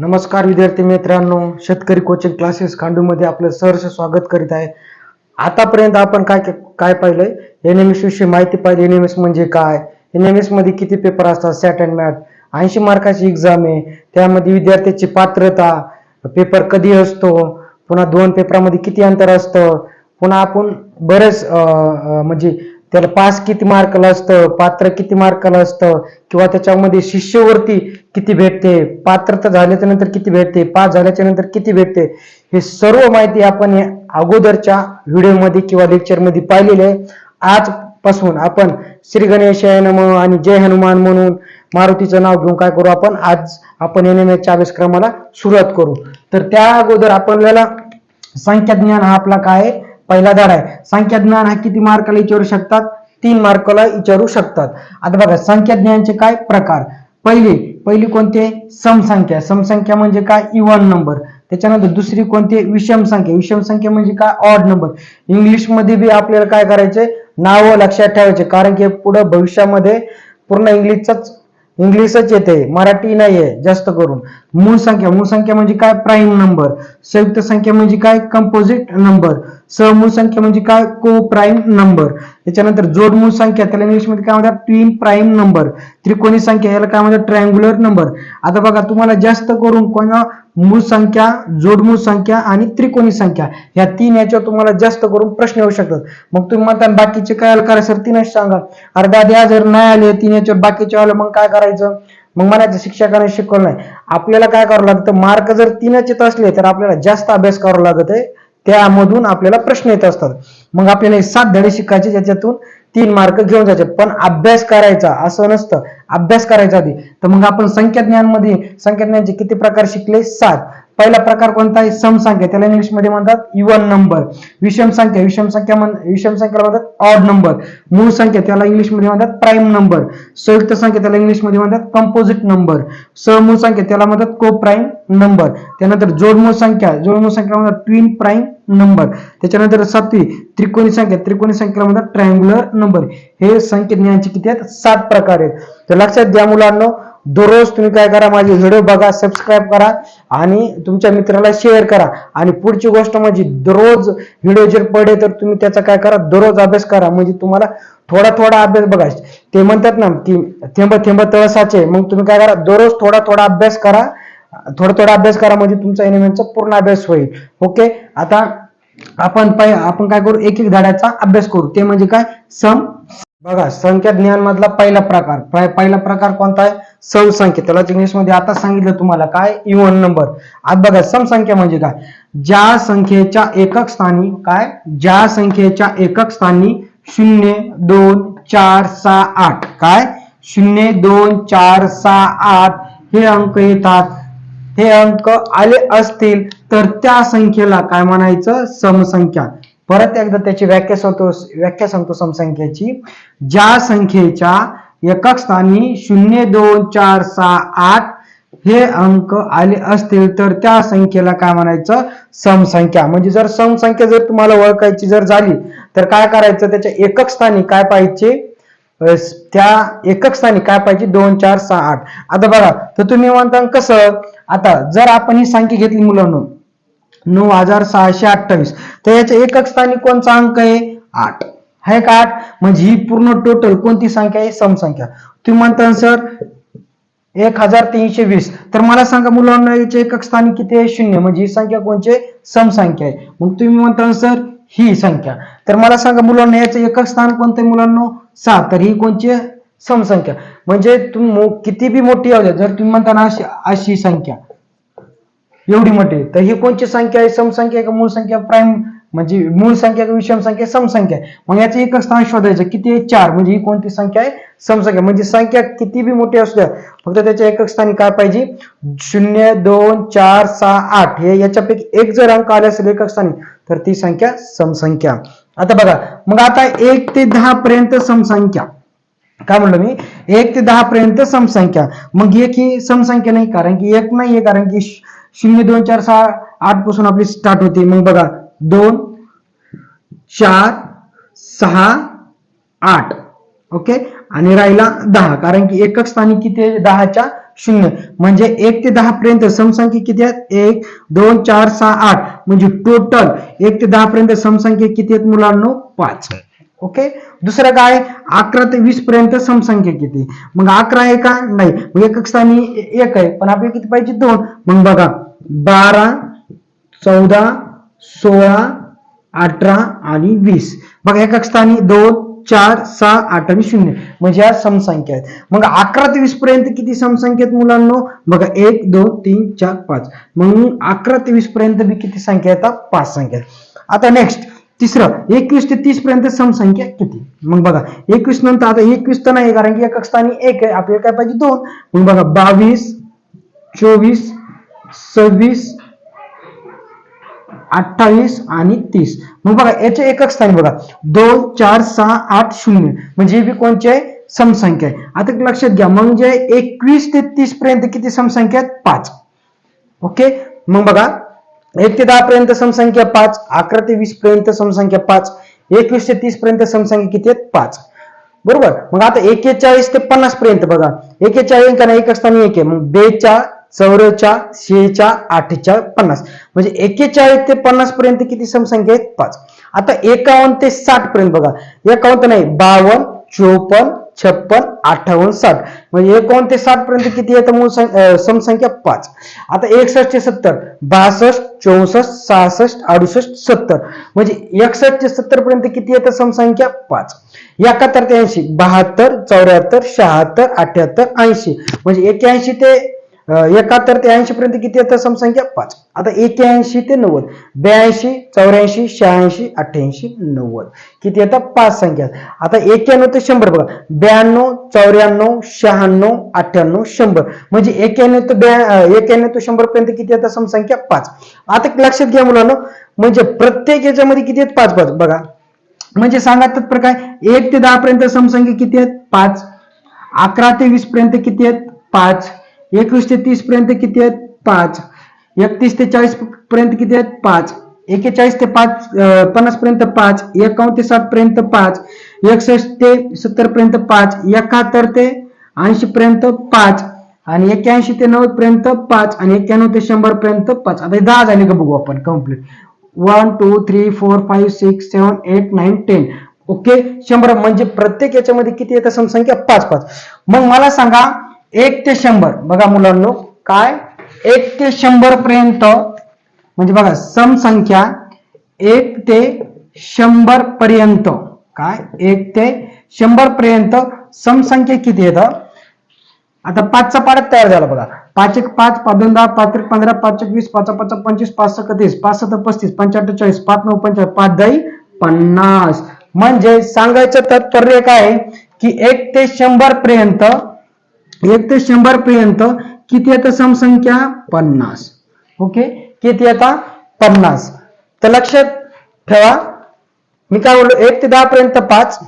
नमस्कार विद्यार्थी मित्रांनो शेतकरी कोचिंग क्लासेस खांडूमध्ये आपलं सहर्ष स्वागत करीत आहे. आतापर्यंत आपण काय काय पाहिलंय? एन एम एस विषयी माहिती पाहिली. एन एम एस म्हणजे काय? एन एम एसमध्ये किती पेपर असतात? सॅट अँड मॅथ ऐंशी मार्काची एक्झाम आहे. त्यामध्ये विद्यार्थ्याची पात्रता पेपर कधी असतो? पुन्हा दोन पेपरामध्ये किती अंतर असतं? पुन्हा आपण बरेच म्हणजे त्याला पास किती मार्काला असतं पात्र किती मार्काला असतं किंवा त्याच्यामध्ये शिष्यवृत्ती किती भेटते पात्रता झाल्याच्यानंतर किती भेटते पास झाल्याच्यानंतर किती भेटते हे सर्व माहिती आपण या अगोदरच्या व्हिडिओमध्ये किंवा लेक्चरमध्ये पाहिलेली आहे. आजपासून आपण श्री गणेशाय नम आणि जय हनुमान म्हणून मारुतीचं नाव घेऊन काय करू आपण? आज आपण एन एम एच्या अभ्यासक्रमाला सुरुवात करू. तर त्या अगोदर आपल्याला संख्या ज्ञान हा आपला काय आहे? पहिला धडा आहे. संख्या ज्ञान हा किती मार्काला विचारू शकतात? तीन मार्काला विचारू शकतात. आता बघा संख्या ज्ञानचे काय प्रकार? पहिली पहिली कोणते समसंख्या. समसंख्या म्हणजे काय? इवन नंबर त्याच्यानंतर दुसरी कोणती विषम संख्या. विषम संख्या म्हणजे काय? ऑड नंबर इंग्लिशमध्ये बी आपल्याला काय करायचे नावं लक्षात ठेवायचे. कारण की पुढे भविष्यामध्ये पूर्ण इंग्लिशचाच इंग्लिशच येते मराठी नाहीये जास्त करून. मूळ संख्या मूळ संख्या म्हणजे काय? प्राईम नंबर संयुक्त संख्या म्हणजे काय? कंपोजिट नंबर समूळ संख्या म्हणजे काय? को प्राईम नंबर त्याच्यानंतर जोडमूळ संख्या त्याला इंग्लिशमध्ये काय म्हणतात? ट्विन प्राईम नंबर त्रिकोणी संख्या याला काय म्हणतात? ट्रायंग्युलर नंबर आता बघा तुम्हाला जास्त करून कोणा? मूळ संख्या जोडमूळ संख्या आणि त्रिकोणी संख्या. ह्या तीन याच्यावर तुम्हाला जास्त करून प्रश्न येऊ शकतात. मग तुम्ही म्हणता बाकीचे काय करा सर तीनच सांगा. अर्धा द्या जर नाही आले तीन याच्यावर बाकीचे आले मग काय करायचं? मग म्हणायचं शिक्षकाने शिकवलं नाही. आपल्याला काय करावं लागतं? मार्क जर तीनच येत असले तर आपल्याला जास्त अभ्यास करावा लागत आहे त्यामधून आपल्याला प्रश्न येत असतात. मग आपल्याला हे सात धडे शिकायचे ज्याच्यातून तीन मार्क घेऊन जायचे. पण अभ्यास करायचा असं नसतं. अभ्यास करायचा आधी. तर मग आपण संख्या ज्ञानमध्ये संख्या ज्ञानचे किती प्रकार शिकले? सात. पहिला प्रकार कोणता आहे? समसंख्या त्याला इंग्लिशमध्ये म्हणतात इवन नंबर विषम संख्या. विषम संख्या म्हण विषम संख्याला म्हणतात ऑड नंबर मूळ संख्या त्याला इंग्लिशमध्ये म्हणतात प्राईम नंबर संयुक्त संख्या त्याला इंग्लिशमध्ये म्हणतात कंपोजिट नंबर समूळ संख्या त्याला म्हणतात को प्राईम नंबर त्यानंतर जोडमूळ संख्या. जोडमूळ संख्या म्हणतात ट्विन प्राईम नंबर त्याच्यानंतर सातवी. त्रिकोणी संख्या. त्रिकोणी संख्या म्हणतात ट्रायंग्युलर नंबर हे संख्या ज्ञानचे किती आहेत? सात प्रकार आहेत. तर लक्षात द्या मुलांना दररोज तुम्ही काय करा माझे व्हिडिओ बघा सबस्क्राईब करा आणि तुमच्या मित्राला शेअर करा. आणि पुढची गोष्ट म्हणजे दररोज व्हिडिओ जर पडे तर तुम्ही त्याचा काय करा दररोज अभ्यास करा. म्हणजे तुम्हाला थोडा थोडा अभ्यास बघा. ते म्हणतात ना की थेंब थेंब तळसाचे. मग तुम्ही काय करा दररोज थोडा थोडा अभ्यास करा. थोडा थोडा अभ्यास करा म्हणजे तुमचा एनिमेंटचा पूर्ण अभ्यास होईल. ओके आता आपण पाय आपण काय करू एक एक धड्याचा अभ्यास करू. ते म्हणजे काय? सम बघा संख्या ज्ञान मधला पहिला प्रकार. पहिला प्रकार कोणता आहे? समसंख्या. त्याला इंग्लिशमध्ये आता सांगितलं तुम्हाला काय? Even number. आज बघा समसंख्या म्हणजे काय? ज्या संख्येच्या एकक स्थानी काय? ज्या संख्येच्या एकक स्थानी शून्य दोन चार सहा आठ. काय? शून्य दोन चार सहा आठ हे अंक येतात. हे अंक आले असतील तर त्या संख्येला काय म्हणायचं? समसंख्या. परत एकदा त्याची व्याख्या सांगतो व्याख्या सांगतो समसंख्येची. ज्या संख्येच्या एकक स्थानी शून्य दोन चार सहा आठ हे अंक आले असतील तर त्या संख्येला काय म्हणायचं? समसंख्या. म्हणजे जर समसंख्या जर तुम्हाला ओळखायची जर झाली तर काय करायचं? त्याच्या एकक स्थानी काय पाहिजे? त्या एकक स्थानी काय पाहिजे? दोन चार सहा आठ. आता बघा तर तुम्ही म्हणता कसं? आता जर आपण ही संख्या घेतली मुलांना नऊ हजार सहाशे अठ्ठावीस. तर याच्या एकक स्थानी कोणचा अंक आहे? आठ. आहे का आठ? म्हणजे ही पूर्ण टोटल कोणती संख्या आहे? समसंख्या. तुम्ही म्हणता सर एक हजार तीनशे वीस. तर मला सांगा मुलांना याच्या एकक स्थानी किती आहे? शून्य. म्हणजे ही संख्या कोणची आहे? समसंख्या आहे. मग तुम्ही म्हणता सर ही संख्या. तर मला सांगा मुलांना याचं एकक स्थान कोणतं मुलांना? सात. तर ही कोणची आहे? समसंख्या. म्हणजे तुम्ही मो- किती बी मोठी असू जर तुम्ही म्हणता ना अशी अशी संख्या. एवढी मोठी तर ही कोणची संख्या आहे? समसंख्या का मूळ संख्या प्राईम म्हणजे मूळ संख्या का विषम संख्या समसंख्या मग याचं एकच स्थान शोधायचं. किती आहे? चार. म्हणजे ही कोणती संख्या आहे? समसंख्या. म्हणजे संख्या किती बी मोठी असू द्या फक्त त्याच्या एकक स्थानी काय पाहिजे? शून्य दोन चार सहा आठ. हे याच्यापैकी एक जर अंक आले असेल एकक स्थानी तर ती संख्या समसंख्या. आता बघा. मग आता एक ते दहा पर्यंत समसंख्या. काय म्हणलं मी? एक ते दहा पर्यंत समसंख्या. मग एक ही समसंख्या नाही? कारण की एक नाहीये कारण की शून्य दोन चार सहा आठपासून आपली स्टार्ट होते. मग बघा दोन चार सहा आठ. ओके आणि राहिला दहा. कारण की एकक स्थानी किती आहे? दहाच्या शून्य. म्हणजे एक ते दहा पर्यंत समसंख्या किती आहेत? एक दोन चार सहा आठ. म्हणजे टोटल एक ते दहा पर्यंत समसंख्या किती आहेत मुलांनो? पाच. ओके दुसरं काय? अकरा ते वीस पर्यंत समसंख्या किती? मग अकरा आहे का नाही मग एकक स्थानी एक आहे. पण आपल्याला किती पाहिजे? दोन. मग बघा बारा चौदा सोळा अठरा आणि वीस. बघा एकक स्थानी दोन चार सहा आठ आणि शून्य. म्हणजे या समसंख्या आहेत. मग अकरा ते वीस पर्यंत किती समसंख्या आहेत मुलांनो? बघा एक दोन तीन चार पाच. मग अकरा ते वीस पर्यंत बी किती संख्या येतात पाच संख्या आता नेक्स्ट तिसरं एकवीस ते तीस पर्यंत समसंख्या किती? मग बघा एकवीस नंतर आता एकवीस तर नाही कारण की एका स्थानी एक आहे आपल्याला काय पाहिजे? दोन. मग बघा बावीस चोवीस सव्वीस अठ्ठावीस आणि तीस. मग बघा याच्या एकक स्थानी बघा दोन चार सहा आठ शून्य. म्हणजे हे बी कोणचे आहे? समसंख्या आहे. आता लक्षात घ्या म्हणजे एकवीस ते तीस पर्यंत किती समसंख्या आहेत? पाच. ओके? मग बघा एक ते दहा पर्यंत समसंख्या पाच अकरा ते वीस पर्यंत समसंख्या पाच एकवीस ते तीस पर्यंत समसंख्या किती आहेत? पाच. बरोबर? मग आता एकेचाळीस ते पन्नास पर्यंत बघा. एकेचाळीस का नाही एक असताना एक आहे. मग बेच्या चौऱ्याच्या शेच्या आठच्या पन्नास. म्हणजे एकेचाळीस ते पन्नास पर्यंत किती समसंख्या आहेत? पाच. आता एकावन्न ते साठ पर्यंत बघा. एकावन्न नाही बावन्न चोपन्न छप्पन अठ्ठावन्न साठ. म्हणजे एकोण ते साठ पर्यंत किती येतं मूळ समसंख्या पाच. आता एकसष्ट ते सत्तर. बासष्ट चौसष्ट सहासष्ट अडुसष्ट सत्तर. म्हणजे एकसष्ट ते सत्तर पर्यंत किती येतं समसंख्या पाच. एकाहत्तर ते ऐंशी. बहात्तर चौऱ्याहत्तर शहात्तर अठ्याहत्तर ऐंशी. म्हणजे एक्याऐंशी ते एकाहत्तर ते ऐंशी पर्यंत किती येतं समसंख्या? पाच. आता एक्याऐंशी ते नव्वद. ब्याऐंशी चौऱ्याऐंशी शहाऐंशी अठ्ठ्याऐंशी नव्वद. किती येतात पाच संख्या. आता एक्क्याण्णव ते शंभर बघा. ब्याण्णव चौऱ्याण्णव शहाण्णव अठ्ठ्याण्णव शंभर. म्हणजे एक्क्याण्णव ते ब्या एक्याण्णव एक्क्याण्णव ते शंभर पर्यंत किती येतात समसंख्या पाच. आता लक्षात घ्या मुलांना. म्हणजे प्रत्येक याच्यामध्ये किती आहेत? पाच पाच. बघा. म्हणजे सांगा तात्पर्य एक ते दहा पर्यंत समसंख्या किती आहेत? पाच. अकरा ते वीस पर्यंत किती आहेत? पाच. एकवीस ते तीस पर्यंत किती आहेत? पाच. एकतीस ते चाळीस पर्यंत किती आहेत? पाच. एकेचाळीस ते पाच पन्नास पर्यंत पाच. एकावन्न ते साठ पर्यंत पाच. एकसष्ट ते सत्तर पर्यंत पाच. एकाहत्तर ते ऐंशी पर्यंत पाच. आणि एक्क्याऐंशी ते नव्वद पर्यंत पाच. आणि एक्क्याण्णव ते शंभर पर्यंत पाच. आता दहा झाले का बघू आपण? Complete one two three four five six seven eight nine ten okay शंभर म्हणजे प्रत्येक याच्यामध्ये किती येतात समसंख्या पाच पाच. मग मला सांगा एक ते शंभर. बघा मुलांनो काय? एक ते शंभर पर्यंत म्हणजे बघा समसंख्या एक ते शंभर पर्यंत. काय? एक ते शंभर पर्यंत समसंख्या किती येतं आता पाचचा पाडत तयार झाला बघा. पाच एक पाच पाच दोन दहा पाच एक पंधरा पाच एक वीस पाच पाच पंचवीस पाच सत्तीस पाच सत्तर पस्तीस पंच्याहत्तर चाळीस पाच नऊ पंचाळीस पाच दही पन्नास. म्हणजे सांगायचं तात्पर्य काय आहे? की एक ते शंभर पर्यंत एक ते शंभर पर्यंत. किती येतं समसंख्या? पन्नास. ओके? किती येतात पन्नास. तर लक्षात ठेवा. मी काय बोललो? एक ते दहा पर्यंत पाच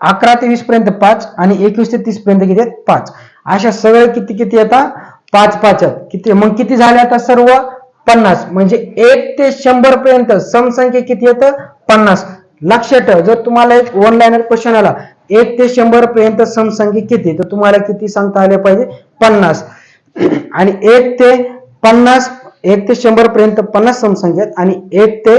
अकरा ते वीस पर्यंत पाच आणि एकवीस ते तीस पर्यंत किती आहेत? पाच. अशा सगळे किती किती येतात पाच पाच किती? मग किती झाले आता सर्व? पन्नास. म्हणजे एक ते शंभर पर्यंत समसंख्या किती येतं? पन्नास. लक्षात ठेव. जर तुम्हाला एक ऑनलाईन क्वेश्चन आला एक ते शंभर पर्यंत समसंख्या किती? तर तुम्हाला किती सांगता आले पाहिजे? पन्नास. आणि एक ते पन्नास एक ते शंभर पर्यंत पन्नास समसंख्या आहेत. आणि एक ते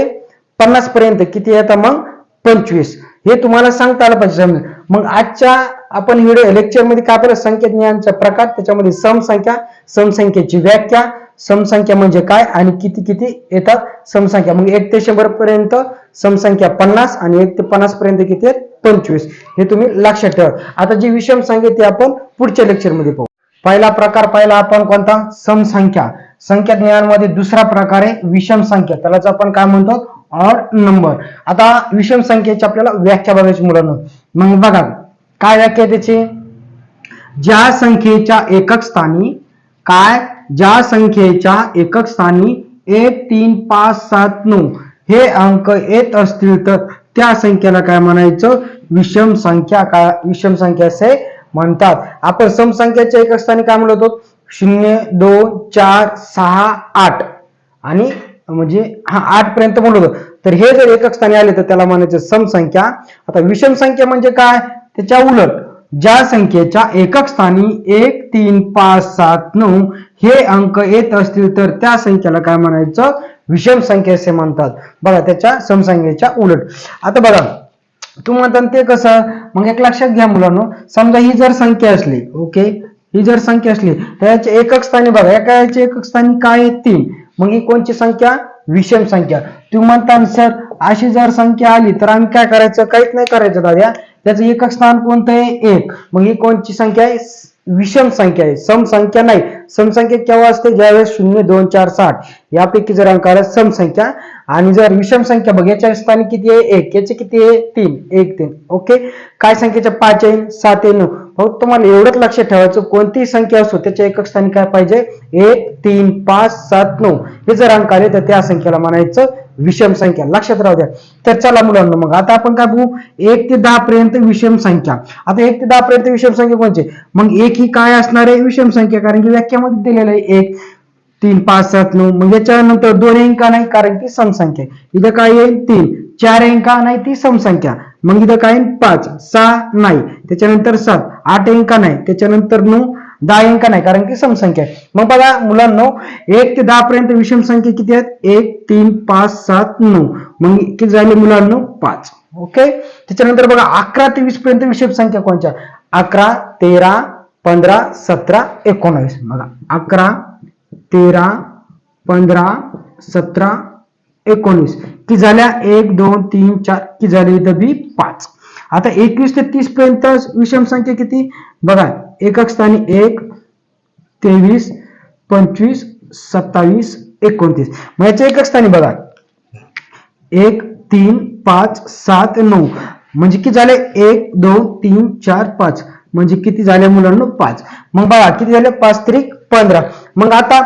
पन्नास पर्यंत किती येतात मग पंचवीस. हे तुम्हाला सांगता आलं पाहिजे. समजा मग आजच्या आपण व्हिडिओ लेक्चरमध्ये काय आपल्याला संख्या ज्ञानचा प्रकार. त्याच्यामध्ये समसंख्या समसंख्येची व्याख्या समसंख्या म्हणजे काय आणि किती किती येतात समसंख्या? मग एक ते शंभर पर्यंत समसंख्या पन्नास आणि एक ते पन्नास पर्यंत किती आहेत? पंचवीस. हे तुम्ही लक्षात ठेवा. आता जी विषम संख्या ती आपण पुढच्या लेक्चरमध्ये पाहू. पहिला प्रकार पाहिला आपण कोणता? समसंख्या. संख्या ज्ञानामध्ये दुसरा प्रकार आहे विषम संख्या. त्यालाच आपण काय म्हणतो? ऑड नंबर आता विषम संख्येची आपल्याला व्याख्या बघायची मुलांना. मग बघा काय व्याख्या आहे त्याची? ज्या संख्येच्या एकक स्थानी काय ज्या संख्येच्या एकक स्थानी एक तीन पाच सात नऊ हे अंक येत असतील तर त्या संख्येला काय म्हणायचं? विषम संख्या काय विषम संख्या असे म्हणतात. आपण समसंख्याच्या एकक स्थानी काय म्हणत होतो? शून्य दोन चार सहा आठ. आणि म्हणजे हा आठ पर्यंत म्हणत होतो. तर हे जर एकक स्थानी आले तर त्याला म्हणायचं समसंख्या आता विषम संख्या म्हणजे काय? त्याच्या उलट. ज्या संख्येच्या एकक स्थानी एक तीन पाच सात नऊ हे अंक येत असतील तर त्या संख्येला काय म्हणायचं? विषम संख्या असे म्हणतात. बघा त्याच्या समसंख्येच्या उलट. आता बघा तुम्ही म्हणता ते कसं? मग एक लक्षात घ्या मुलांनो. समजा ही जर संख्या असली ओके? ही जर संख्या असली तर याच्या एकक स्थानी बघा. एका याच्या एकक स्थानी? काय? तीन. मग ही कोणची संख्या? विषम संख्या. तुम्ही म्हणता सर अशी जर संख्या आली तर आम्ही काय करायचं? काहीच नाही करायचं दादा. त्याचं एकक स्थान कोणतं आहे? एक. मग ही कोणची संख्या आहे? विषम संख्या आहे. समसंख्या नाही. समसंख्या केव्हा असते? ज्यावेळेस शून्य दोन चार साठ. यापैकी जर अंक आला समसंख्या आणि जर विषम संख्या बघ याच्या स्थानी किती आहे? एक. याचे किती आहे? तीन. एक तीन. ओके? काय संख्येच्या पाच आहे. सात आहे. नऊ. मग तुम्हाला एवढंच लक्षात ठेवायचं कोणतीही संख्या असो त्याच्या एकक स्थानी काय पाहिजे? एक तीन पाच सात नऊ. हे जर अंक आले तर त्या संख्येला म्हणायचं विषम संख्या. लक्षात राहू द्या. तर चला मुलांना मग आता आपण काय बघू एक ते दहा पर्यंत विषम संख्या. आता एक ते दहा पर्यंत विषम संख्या कोणची? मग एक ही काय असणार आहे? विषम संख्या. कारण की व्याख्यामध्ये दिलेलं आहे एक तीन पाच सात नऊ. मग याच्यानंतर दोन अंका नाही कारण की समसंख्या इथं काय येईल? तीन. चार अंका नाही ती समसंख्या. मग इथं काय पाच. सहा नाही. त्याच्यानंतर सात. आठ अंका नाही. त्याच्यानंतर नऊ. दहा अंक नाही कारण की समसंख्या आहे. मग बघा मुलांना एक ते दहा पर्यंत विषम संख्या किती आहेत? एक तीन पाच सात नऊ. मग किती झाले मुलांना? पाच. ओके? त्याच्यानंतर बघा अकरा ते वीस पर्यंत विषम संख्या कोणत्या अकरा तेरा पंधरा सतरा एकोणावीस. बघा अकरा तेरा पंधरा सतरा एकोणीस की झाल्या? एक दोन तीन चार. की झाले? इथं बी पाच. आता एकवीस ते तीस पर्यंत विषम संख्या किती? बघा एकक स्थानी एक तेवीस पंचवीस सत्तावीस एकोणतीस. मग याच्या एकक स्थानी बघा. एक तीन पाच सात नऊ. म्हणजे किती झाले? एक दोन तीन चार पाच. म्हणजे किती झाले मुलांना? पाच. मग बघा किती झाले? पाच त्रिक पंधरा. मग आता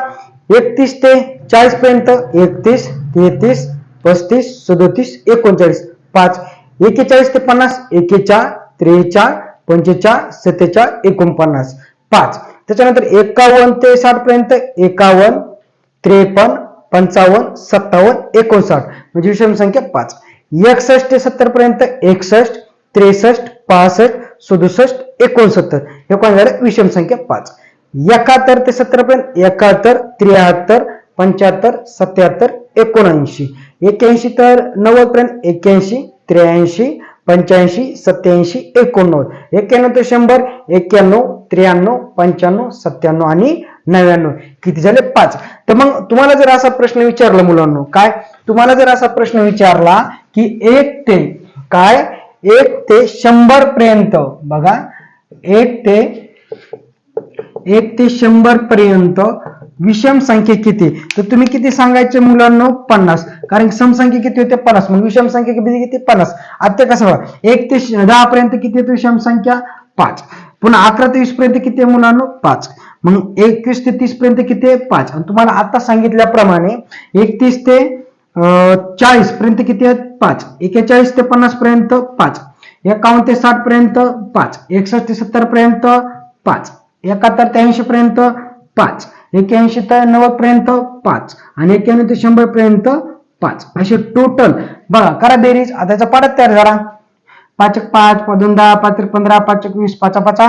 एकतीस ते चाळीस पर्यंत. एकतीस तेहतीस पस्तीस सदोतीस एकोणचाळीस. पाच. एकेचाळीस ते पन्नास. एकेचाळ त्रेचाळ पंचेचाळ सत्तेचाळ एकोणपन्नास. पाच. त्याच्यानंतर एकावन्न ते साठ पर्यंत एकावन्न त्रेपन्न पंचावन्न सत्तावन्न एकोणसाठ. म्हणजे विषम संख्या पाच. एकसष्ट ते सत्तर पर्यंत एकसष्ट त्रेसष्ट पासष्ट सदुसष्ट एकोणसत्तर. हे कोण झाले विषम संख्या पाच. एकाहत्तर ते सत्तर पर्यंत एकाहत्तर त्र्याहत्तर पंच्याहत्तर सत्याहत्तर एकोणऐंशी. एक्याऐंशी तर नव्वद पर्यंत एक्याऐंशी त्र्याऐंशी पंच्याऐंशी सत्याऐंशी एकोणनव्वद. एक्क्याण्णव ते शंभर एक्क्याण्णव त्र्याण्णव पंच्याण्णव सत्त्याण्णव आणि नव्याण्णव. किती झाले? पाच. तर मग तुम्हाला जर असा प्रश्न विचारला मुलांना काय? तुम्हाला जर असा प्रश्न विचारला की एक ते काय? एक ते शंभर पर्यंत बघा. एक ते एक ते शंभर पर्यंत विषम संख्या किती? तर तुम्ही किती सांगायचे मुलांना? पन्नास. कारण समसंख्या किती होते? पन्नास. मग विषम संख्या किती किती पन्नास. आता कसं बघा एक ते दहा पर्यंत किती येते विषम संख्या? पाच. पुन्हा अकरा ते वीस पर्यंत किती आहे मुलांना? पाच. मग एकवीस ते तीस पर्यंत किती आहे? पाच. आणि तुम्हाला आता सांगितल्याप्रमाणे एकतीस ते अं, चाळीस पर्यंत किती आहेत? पाच. एकेचाळीस ते पन्नास पर्यंत पाच. एकावन्न ते साठ पर्यंत पाच. एकसष्ट ते सत्तर पर्यंत पाच. एकाहत्तर ते ऐंशी पर्यंत पाच. एक्याऐंशी ते नव्वद पर्यंत पाच आणि एक्क्याण्णव ते शंभर पर्यंत पाच. असे टोटल बघा करा बेरीज. आता याचा पाडत तयार झाला. पाच एक पाच पाच दोन दहा पाच एक पंधरा पाच एक वीस पाच पाचा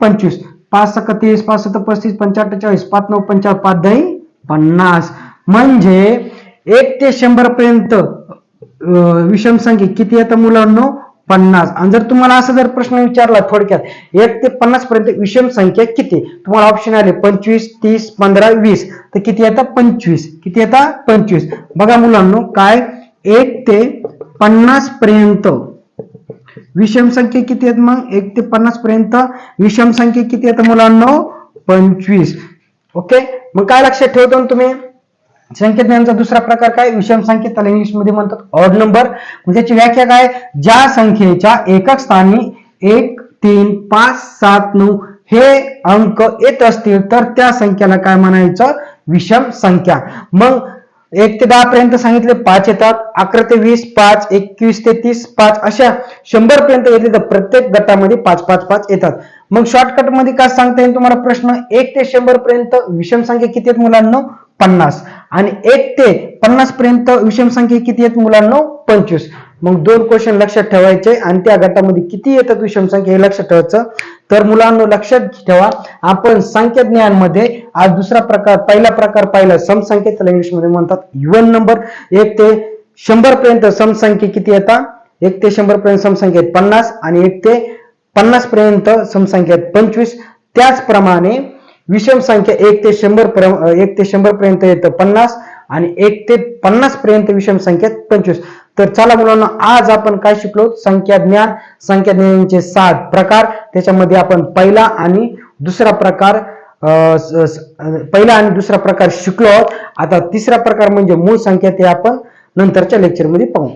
पंचवीस. पाच सक तीस पाच सत्तर पस्तीस पंचाहत्तर चाळीस पाच नऊ पंचावन्न पाच दही पन्नास. म्हणजे एक ते शंभर पर्यंत विषम संख्या किती येतं मुलांनो? पन्नास. आणि जर तुम्हाला असा जर प्रश्न विचारला थोडक्यात एक ते पन्नास पर्यंत विषम संख्या किती? तुम्हाला ऑप्शन आले पंचवीस तीस पंधरा वीस. तर किती येतात पंचवीस. किती येतात पंचवीस. बघा मुलांनो काय? एक ते पन्नास पर्यंत. विषम संख्या किती आहेत मग? एक ते पन्नास पर्यंत विषम संख्या किती आहेत मुलांनो? पंचवीस. ओके? मग काय लक्षात ठेवतो ना संकेत संख्याज्ञानाचा दुसरा प्रकार काय? विषम संख्येत त्याला इंग्लिशमध्ये म्हणतात ऑड नंबर त्याची व्याख्या काय? ज्या संख्येच्या एकक स्थानी एक तीन पाच सात नऊ हे अंक येत असतील तर त्या संख्याला काय म्हणायचं? विषम संख्या. मग एक ते दहा पर्यंत सांगितले पाच येतात. अकरा ते वीस पाच एकवीस ते तीस पाच अशा शंभर पर्यंत येते तर प्रत्येक गटामध्ये पाच पाच पाच येतात. मग शॉर्टकटमध्ये काय सांगता येईल तुम्हाला प्रश्न? एक ते शंभर पर्यंत विषम संख्या किती आहेत मुलांना? पन्नास. आणि एक ते पन्नास पर्यंत विषम संख्या किती आहेत मुलांना? पंचवीस. मग दोन क्वेश्चन लक्षात ठेवायचे आणि त्या गटामध्ये किती येतात विषम संख्या हे लक्षात ठेवायचं. तर मुलांना लक्षात ठेवा. आपण संख्या ज्ञानमध्ये आज दुसरा प्रकार पहिला प्रकार पाहिला. समसंख्या त्याला इंग्लिशमध्ये म्हणतात इवन नंबर एक ते शंभर पर्यंत समसंख्या किती येतात एक ते शंभर पर्यंत समसंख्या आहेत पन्नास आणि एक ते पन्नास पर्यंत समसंख्या आहेत पंचवीस. त्याचप्रमाणे विषम संख्या एक ते शंभर एक ते शंभर पर्यंत येतं पन्नास आणि एक ते पन्नास पर्यंत विषम संख्या पंचवीस. तर चला मुलांना आज आपण काय शिकलो? संख्या ज्ञान संख्या ज्ञानाचे सात प्रकार. त्याच्यामध्ये आपण पहिला आणि दुसरा प्रकार पहिला आणि दुसरा प्रकार शिकलो आहोत. आता तिसरा प्रकार म्हणजे मूळ संख्या ते आपण नंतरच्या लेक्चरमध्ये पाहू.